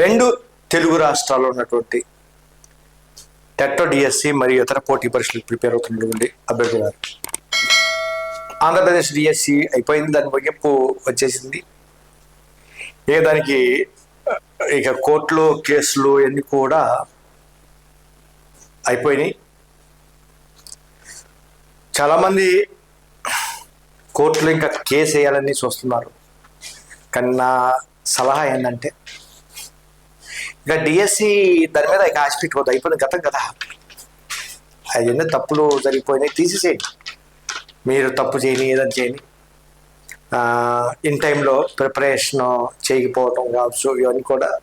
రెండు తెలుగు రాష్ట్రాల్లో ఉన్నటువంటి టెట్టో డిఎస్సి మరియు ఇతర పోటీ పరీక్షలకు ప్రిపేర్ అవుతున్నటువంటి అభ్యర్థులు ఆంధ్రప్రదేశ్ డిఎస్సి అయిపోయింది దాని ముగింపు వచ్చేసింది. ఇక దానికి ఇక కోర్టులో కేసులు ఇవన్నీ కూడా అయిపోయినాయి. చాలామంది కోర్టులో ఇంకా కేసు వేయాలని చూస్తున్నారు. కానీ నా సలహా ఏంటంటే ఇక డిఎస్సి దాని మీద ఇక ఆశ పెట్టుకోవద్దు. అయిపోయింది గతం కదా. అవన్నీ తప్పులు జరిగిపోయినాయి. తీసేసేయండి. మీరు తప్పు చేయని ఏదని చేయని. ఇన్ టైంలో ప్రిపరేషన్ చేయకపోవటం కావచ్చు ఇవన్నీ కూడా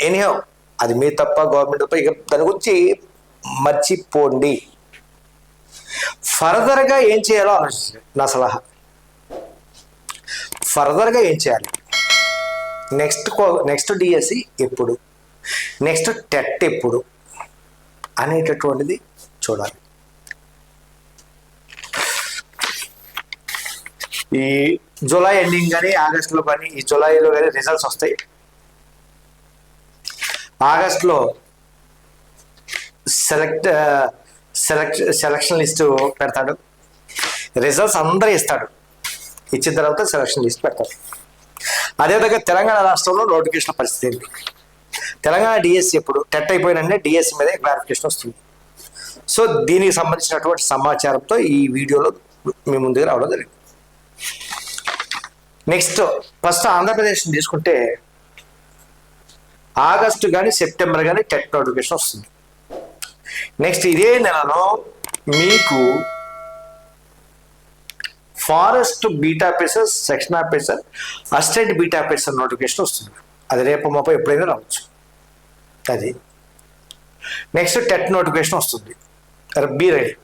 ఎనీహో అది మీ తప్ప గవర్నమెంట్ తప్ప ఇక దాని గురించి మర్చిపోండి. ఫర్దర్గా ఏం చేయాలో ఆలోచించండి. నా సలహా. ఫర్దర్గా ఏం చేయాలి? నెక్స్ట్ నెక్స్ట్ డిఎస్సి ఎప్పుడు? నెక్స్ట్ టెట్ ఎప్పుడు? అనేటటువంటిది చూడాలి. ఈ జూలై ఎండింగ్ కానీ ఆగస్టులో కానీ ఈ జూలైలో కానీ రిజల్ట్స్ వస్తాయి. ఆగస్టులో సెలెక్ట్ సెలెక్ట్ సెలక్షన్ లిస్ట్ పెడతాడు. రిజల్ట్స్ అందరూ ఇస్తాడు. ఇచ్చిన తర్వాత సెలక్షన్ లిస్ట్ పెడతాడు. అదేవిధంగా తెలంగాణ రాష్ట్రంలో నోటిఫికేషన్ పరిస్థితి ఏంటి? తెలంగాణ డిఎస్సి ఎప్పుడు? టెట్ అయిపోయినంటే డిఎస్సి మీద క్లారిఫికేషన్ వస్తుంది. సో దీనికి సంబంధించినటువంటి సమాచారంతో ఈ వీడియోలో మీ ముందుకు రావడం జరిగింది. నెక్స్ట్ ఫస్ట్ ఆంధ్రప్రదేశ్ తీసుకుంటే ఆగస్టు కానీ సెప్టెంబర్ కానీ టెట్ నోటిఫికేషన్ వస్తుంది. నెక్స్ట్ ఇదే నెలలో మీకు forest beat officer section officer assistant beat officer notification వస్తుంది. అది రేపు మాపో ఎప్పుడైనా రావచ్చు. అది. నెక్స్ట్ టెట్ నోటిఫికేషన్ వస్తుంది. Be ready.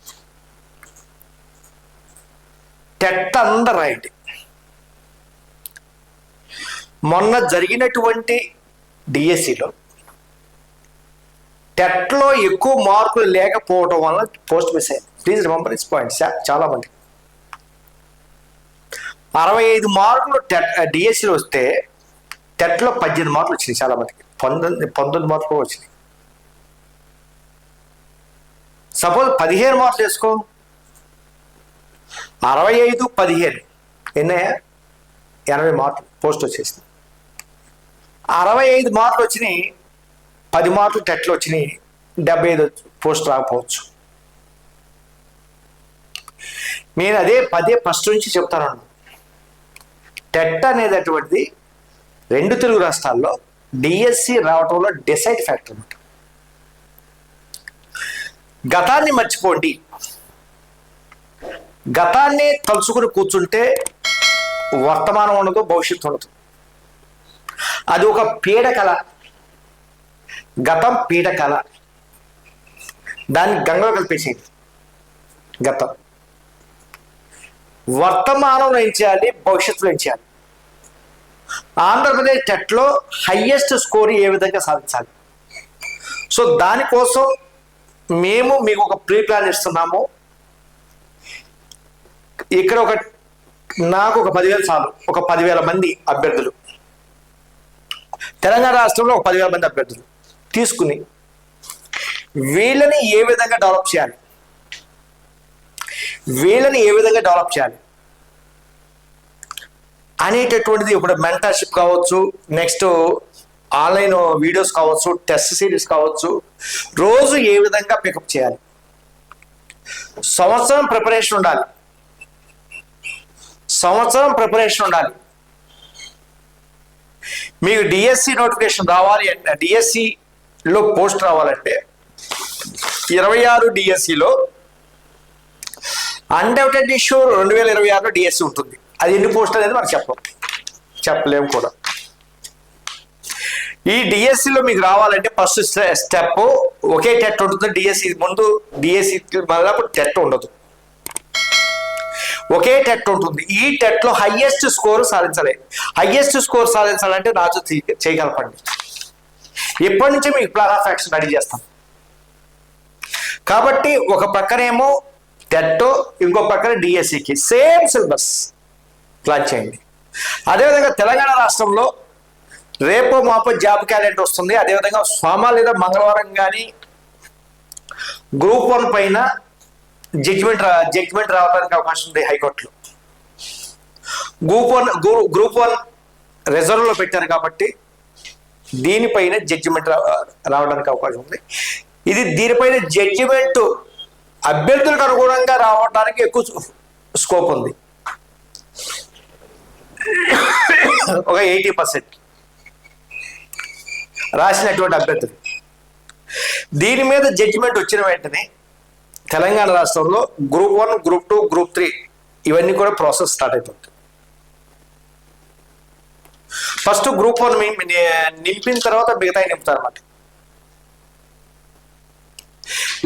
టెట్ అందరు రాయండి మొన్న జరిగినటువంటి డిఎస్సిలో టెట్లో ఎక్కువ మార్కులు లేకపోవడం వల్ల పోస్ట్ మిస్ అయింది ప్లీజ్ రిమంబర్ ఇస్ పాయింట్ చాలా మంది. అరవై ఐదు మార్కులు టెట్ డిఎస్సిలో వస్తే టెట్లో పద్దెనిమిది మార్కులు వచ్చినాయి చాలా మందికి. పంతొమ్మిది పంతొమ్మిది మార్కులు వచ్చినాయి. సపోజ్ పదిహేను మార్కులు వేసుకో. అరవై ఐదు పదిహేను. ఎన్నయ్యా? ఎనభై మార్కులు పోస్ట్ వచ్చేసింది. అరవై ఐదు మార్కులు వచ్చినాయి పది మార్కులు టెట్లు వచ్చినాయి డెబ్బై ఐదు పోస్ట్ రాకపోవచ్చు. నేను అదే పదే ఫస్ట్ నుంచి చెప్తాను. టెట్ అనేది అటువంటిది రెండు తెలుగు రాష్ట్రాల్లో డిఎస్సి రావటంలో డిసైడ్ ఫ్యాక్టర్ అనమాట గతాన్ని మర్చిపోండి. గతాన్ని తలుచుకుని కూర్చుంటే వర్తమానం ఉండదు భవిష్యత్తు ఉండదు. అది ఒక పీడకల గతం పీడకల దాన్ని గంగలో కలిపేసేది గతం. వర్తమానంలో ఏం చేయాలి భవిష్యత్తులో ఏం చేయాలి ఆంధ్రప్రదేశ్ టెట్లో హయ్యెస్ట్ స్కోర్ ఏ విధంగా సాధించాలి? సో దానికోసం మేము మీకు ఒక ప్రీ ప్లాన్ ఇస్తున్నాము. ఇక్కడ ఒక నాకు ఒక పదివేలు చాలు ఒక పదివేల మంది అభ్యర్థులు. తెలంగాణ రాష్ట్రంలో ఒక పదివేల మంది అభ్యర్థులు తీసుకుని వీళ్ళని ఏ విధంగా డెవలప్ చేయాలి? వీళ్ళని ఏ విధంగా డెవలప్ చేయాలి? అనేటటువంటిది ఇప్పుడు మెంటర్షిప్ కావచ్చు నెక్స్ట్ ఆన్లైన్ వీడియోస్ కావచ్చు టెస్ట్ సిరీస్ కావచ్చు రోజు ఏ విధంగా పికప్ చేయాలి? సంవత్సరం ప్రిపరేషన్ ఉండాలి. సంవత్సరం ప్రిపరేషన్ ఉండాలి. మీకు డిఎస్సి నోటిఫికేషన్ రావాలి అంటే డిఎస్సిలో పోస్ట్ రావాలంటే ఇరవై ఆరు డిఎస్సిలో అన్డౌటెడ్ ఇష్యూ రెండు వేల ఇరవై ఆరులో డిఎస్సి ఉంటుంది. అది ఎన్ని పోస్ట్ అనేది మనం చెప్పం చెప్పలేము కూడా. ఈ డిఎస్సిలో మీకు రావాలంటే ఫస్ట్ స్టెప్ ఒకే టెట్ ఉంటుంది. డిఎస్సి ముందు డిఎస్సి మళ్ళీ టెట్ ఉండదు. ఒకే టెట్ ఉంటుంది. ఈ టెట్లో హయ్యెస్ట్ హైయెస్ట్ స్కోర్ సాధించాలి. హయ్యెస్ట్ స్కోర్ సాధించాలంటే రాజు చేయగలపండి. ఇప్పటి నుంచి మీకు ప్లాన్ ఆఫ్ యాక్షన్ రెడీ చేస్తాం. కాబట్టి ఒక పక్కనేమో టెట్టో ఇంకో పక్కన డిఎస్సికి సేమ్ సిలబస్ ప్లాన్ చేయండి. అదేవిధంగా తెలంగాణ రాష్ట్రంలో రేపో మాపో జాబ్ క్యాలెండర్ వస్తుంది. అదేవిధంగా సోమ లేదా మంగళవారం కానీ గ్రూప్ వన్ పైన జడ్జిమెంట్ జడ్జిమెంట్ రావడానికి అవకాశం ఉంది హైకోర్టులో. గ్రూప్ వన్ గ్రూప్ వన్ రిజర్వ్లో పెట్టారు కాబట్టి దీనిపైన జడ్జిమెంట్ రావడానికి అవకాశం ఉంది. ఇది దీనిపైన జడ్జిమెంట్ అభ్యర్థులకు అనుగుణంగా రావడానికి ఎక్కువ స్కోప్ ఉంది. ఒక ఎయిటీ పర్సెంట్ రాసినటువంటి అభ్యర్థులు. దీని మీద జడ్జిమెంట్ వచ్చిన వెంటనే తెలంగాణ రాష్ట్రంలో group one group two group three ఇవన్నీ కూడా ప్రాసెస్ స్టార్ట్ అయిపోతుంది ఫస్ట్ గ్రూప్ వన్ నింపిన తర్వాత మిగతా నింపుతారు అన్నమాట.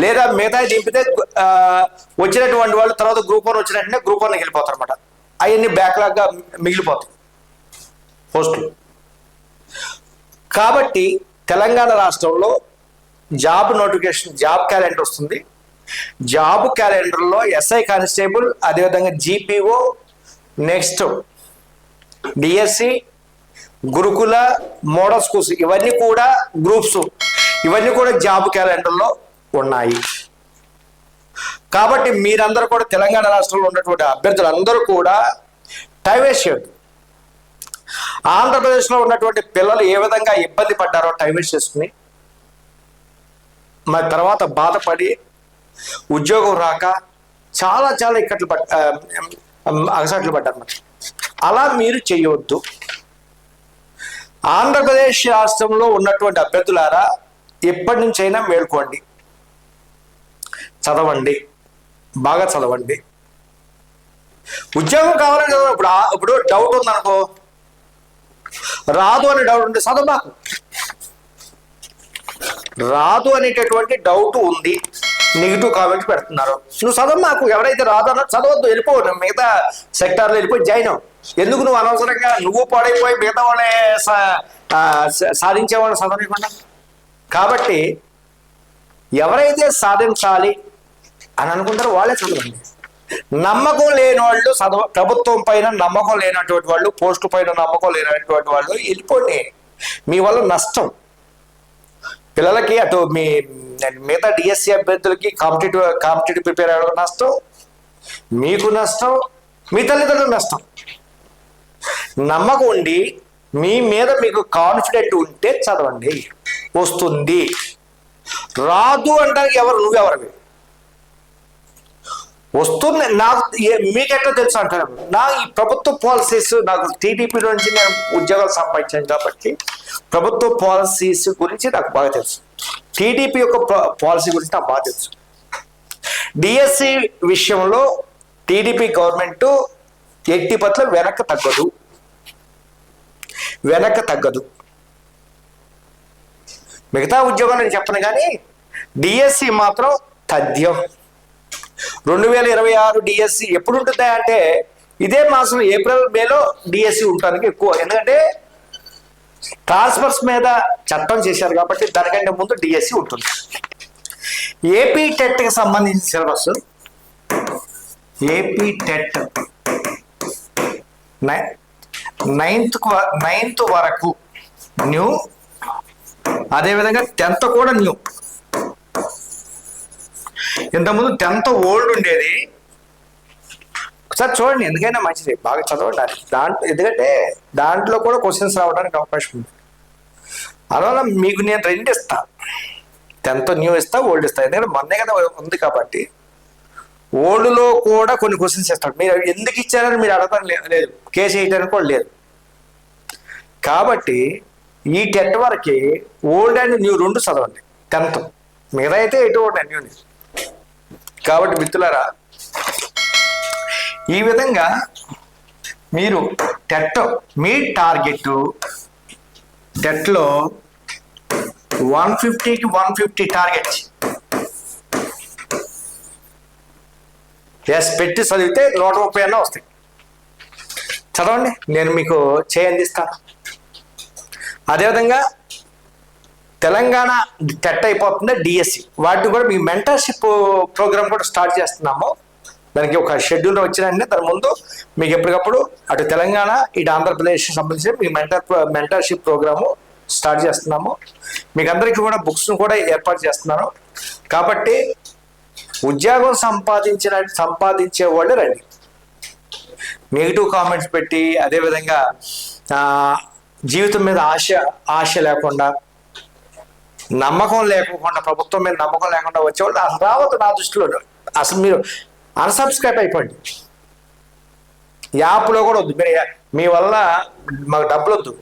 లేదా మిగతా దింపితే వచ్చినటువంటి వాళ్ళు తర్వాత గ్రూప్ వన్ వచ్చిన వెంటనే గ్రూప్ వన్కి వెళ్ళిపోతారు అనమాట అవన్నీ బ్యాక్లాగ్గా మిగిలిపోతాయి. పోస్టులు కాబట్టి తెలంగాణ రాష్ట్రంలో జాబ్ నోటిఫికేషన్ జాబ్ క్యాలెండర్ వస్తుంది. జాబ్ క్యాలెండర్లో ఎస్ఐ కానిస్టేబుల్ అదేవిధంగా జీపీఓ నెక్స్ట్ డిఎస్సి గురుకుల మోడల్ స్కూల్స్ ఇవన్నీ కూడా గ్రూప్స్ ఇవన్నీ కూడా జాబ్ క్యాలెండర్లో ఉన్నాయి. కాబట్టి మీరందరూ కూడా తెలంగాణ రాష్ట్రంలో ఉన్నటువంటి అభ్యర్థులు అందరూ కూడా టైం వేస్ట్ ఆంధ్రప్రదేశ్లో ఉన్నటువంటి పిల్లలు ఏ విధంగా ఇబ్బంది పడ్డారో టైం వేస్ట్ చేసుకుని మరి తర్వాత బాధపడి ఉద్యోగం రాక చాలా చాలా ఇక్కట్లు పడ్ ఆ, అగసాట్లు పడ్డారు మరి. అలా మీరు చేయవద్దు ఆంధ్రప్రదేశ్ రాష్ట్రంలో ఉన్నటువంటి అభ్యర్థులారా ఎప్పటి నుంచైనా మేల్కోండి. చదవండి. బాగా చదవండి. ఉద్యోగం కావాలని చదవ ఇప్పుడు ఇప్పుడు డౌట్ ఉందనుకో. రాదు అనే డౌట్ ఉంటే చదవబాకు రాదు అనేటటువంటి డౌట్ ఉంది. నెగిటివ్ కామెంట్స్ పెడుతున్నారు. నువ్వు చదవ మాకు. ఎవరైతే రాదు చదవద్దు. వెళ్ళిపోవు మిగతా సెక్టార్లో వెళ్ళిపోయి జాయిన్ అవ్వు. ఎందుకు నువ్వు అనవసరంగా నువ్వు పాడైపోయి మిగతా వాళ్ళే సా- సాధించే వాళ్ళు చదవనివ్వకుండా కాబట్టి ఎవరైతే సాధించాలి అని అనుకుంటారు వాళ్ళే చదవండి. నమ్మకం లేని వాళ్ళు చదవ ప్రభుత్వం పైన నమ్మకం లేనటువంటి వాళ్ళు పోస్టు పైన నమ్మకం లేనటువంటి వాళ్ళు వెళ్ళిపోండి. మీ వల్ల నష్టం. పిల్లలకి అటు మీ మిగతా డిఎస్సి అభ్యర్థులకి కాంపిటేటివ్ కాంపిటేటివ్ ప్రిపేర్ అవ్వడం నష్టం మీకు నష్టం మీ తల్లిదండ్రులకు నష్టం. నమ్మకం ఉండి మీ మీద మీకు కాన్ఫిడెంట్ ఉంటే చదవండి. వస్తుంది. రాదు అంటానికి ఎవరు నువ్వెవరివి? వస్తుంది. నాకు మీకెట్లా తెలుసు అంటారు? నా ఈ ప్రభుత్వ పాలసీస్ నాకు టీడీపీ నుంచి నేను ఉద్యోగాలు సంపాదించాను కాబట్టి ప్రభుత్వ పాలసీస్ గురించి నాకు బాగా తెలుసు. టీడీపీ యొక్క పాలసీ గురించి నాకు బాగా తెలుసు. డిఎస్సి విషయంలో టీడీపీ గవర్నమెంట్ ఎట్టి పట్ల వెనక తగ్గదు. వెనక తగ్గదు. మిగతా ఉద్యోగాలు నేను చెప్పను కానీ డిఎస్సి మాత్రం తథ్యం. రెండు వేల ఇరవై ఆరు డిఎస్సి ఎప్పుడు ఉంటుందా అంటే ఇదే మాసం ఏప్రిల్ మేలో డిఎస్సి ఉండటానికి ఎక్కువ. ఎందుకంటే ట్రాన్స్ఫర్స్ మీద చట్టం చేశారు కాబట్టి దానికంటే ముందు డిఎస్సి ఉంటుంది. ఏపీ టెట్కి సంబంధించిన syllabus AP TET ninth ninth వరకు న్యూ అదేవిధంగా టెన్త్ కూడా న్యూ. ఇంతకుముందు టెన్త్ ఓల్డ్ ఉండేది. ఒకసారి చూడండి ఎందుకైనా మంచిది. బాగా చదవండి. దాంట్లో ఎందుకంటే దాంట్లో కూడా క్వశ్చన్స్ రావడానికి అవకాశం ఉంది. అందువల్ల మీకు నేను రెండు ఇస్తా. టెన్త్ న్యూ ఇస్తా ఓల్డ్ ఇస్తా. ఎందుకంటే మొన్నే కదా ఉంది కాబట్టి. ఓల్డ్లో కూడా కొన్ని క్వశ్చన్స్ ఇస్తాడు. మీరు ఎందుకు ఇచ్చారని మీరు అడగడం లేదు లేదు. కేసు వేయడానికి కూడా లేదు. కాబట్టి ఈ టెట్ వరకు ఓల్డ్ అండ్ న్యూ రెండు చదవండి. టెన్త్. మిగతా అయితే ఎటు ఓల్డ్ అండ్ న్యూని కాబట్టి మిత్రులారా ఈ విధంగా మీరు టెట్ మీ టార్గెట్ టెట్లో వన్ ఫిఫ్టీకి వన్ ఫిఫ్టీ టార్గెట్. ఎస్ పెట్టి చదివితే నూట ముప్పై అన్న వస్తాయి. చదవండి నేను మీకు చేయందిస్తాను. అదేవిధంగా తెలంగాణ టెట్ అయిపోతుంది డిఎస్సి. వాటిని కూడా మీ మెంటర్షిప్ ప్రోగ్రామ్ కూడా స్టార్ట్ చేస్తున్నాము. దానికి ఒక షెడ్యూల్ వచ్చిన వెంటనే దాని ముందు మీకు ఎప్పటికప్పుడు అటు తెలంగాణ ఇటు ఆంధ్రప్రదేశ్ సంబంధించి మీ మెంటర్ మెంటర్షిప్ ప్రోగ్రాము స్టార్ట్ చేస్తున్నాము. మీకు అందరికీ కూడా బుక్స్ను కూడా ఏర్పాటు చేస్తున్నాను. కాబట్టి ఉద్యోగం సంపాదించిన సంపాదించే వాళ్ళు రండి. నెగిటివ్ కామెంట్స్ పెట్టి అదేవిధంగా జీవితం మీద ఆశ ఆశ లేకుండా నమ్మకం లేకుండా ప్రభుత్వం మీద నమ్మకం లేకుండా వచ్చేవాళ్ళు అసలు రావద్దు నా దృష్టిలో అసలు మీరు అన్సబ్స్క్రైబ్ అయిపోండి. యాప్లో కూడా వద్దు. మీరు మీ వల్ల మాకు డబ్బులు వద్దు.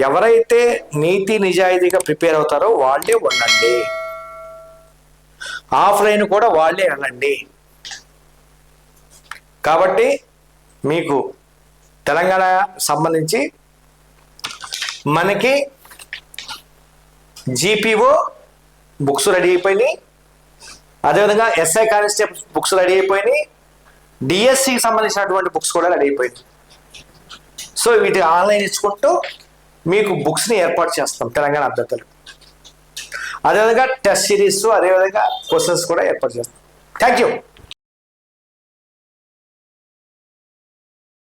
ఎవరైతే నీతి నిజాయితీగా ప్రిపేర్ అవుతారో వాళ్ళే ఉండండి. ఆఫ్లైన్ కూడా వాళ్ళే వెళ్ళండి. కాబట్టి మీకు తెలంగాణ సంబంధించి మనకి జీపీఓ బుక్స్ రెడీ అయిపోయినాయి. అదేవిధంగా ఎస్ఐ కానిస్టేబుల్ బుక్స్ రెడీ అయిపోయినాయి. డిఎస్సికి సంబంధించినటువంటి బుక్స్ కూడా రెడీ అయిపోయినాయి. సో వీటి ఆన్లైన్ ఇచ్చుకుంటూ మీకు బుక్స్ని ఏర్పాటు చేస్తాం తెలంగాణ అభ్యర్థులు. అదేవిధంగా టెస్ట్ సిరీస్ అదేవిధంగా క్వశ్చన్స్ కూడా ఏర్పాటు చేస్తాం. Thank you